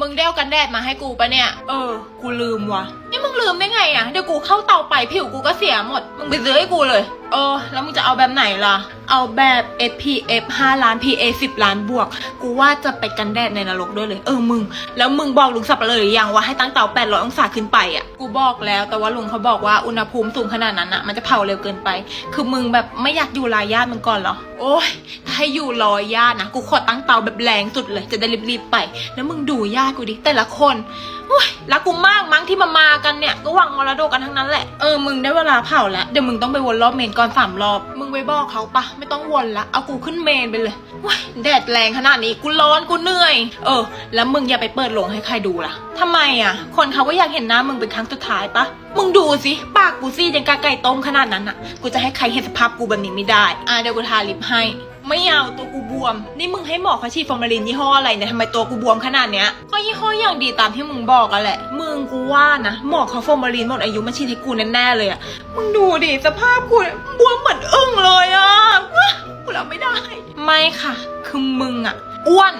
มึงได้เอากันแดดมาให้กูปะเนี่ย เออ กูลืมว่ะ นี่มึง ลืมได้ไงอะเดี๋ยวกูเข้าเตาไปผิวกูก็เสียหมด มึงไปซื้อให้กูเลย เออ แล้วมึงจะเอาแบบไหนล่ะ เอาแบบ SPF 5 ล้าน PA 10 ล้านบวก กูว่าจะไปกันแดดในนรกด้วยเลย เออมึง แล้วมึงบอกลุงสับเลยหรือยังว่าให้ตั้งเตา 800 องศาขึ้นไปอะ กูบอกแล้ว แต่ว่าลุงเขาบอกว่าอุณหภูมิสูงขนาดนั้นอะ มันจะเผาเร็วเกินไป คือมึงแบบไม่อยากอยู่รายญาติมึงก่อนเหรอ โอ้ยถ้าให้อยู่รอยญาตินะ กูขอตั้งเตาแบบแรงสุดเลย จะได้รีบๆไป แล้วมึงดูญาติกูดิ แต่ละคนโอ้ยรักกูมากมั้ง ที่มามากันเนี่ยก็หวังมรดกกันทั้งนั้นแหละ เออมึงได้เวลาเผาแล้ว เดี๋ยวมึงต้องไปวนรอบเมนก่อนสามรอบ มึงไปบอกเขาปะไม่ต้องวนละ เอากูขึ้นเมนไปเลยว้ายแดดแรงขนาดนี้กูร้อนกูเหนื่อย เออ แล้วมึงอย่าไปเปิดโลงให้ใครดูล่ะทำไมอะ คนเขาก็อยากเห็นหน้ามึงเป็นครั้งสุดท้ายปะมึงดูสิปากกูซี่ยังกาไก่ต้มขนาดนั้นอะ กูจะให้ใครเห็นสภาพกูแบบนี้ไม่ได้ อะเดี๋ยวกูทาลิปให้ไม่เอาตัวกูบวม นี่มึงให้หมอเขาฉีดฟอร์มาลินยี่ห้ออะไรเนี่ยทำไมตัวกูบวมขนาดเนี้ยก็ยี่ห้ออย่างดีตามที่มึงบอกอะแหละมึ งกูว่านะหมอเขาฟอร์มาลีนหมดอายุมาฉีดให้กูแน่ๆเลยอะมึงดูดิสภาพกูบวมเหมือนอึ้งเลยอะกูรับไม่ได้ ไม่ค่ะ คือมึงอะอ้วน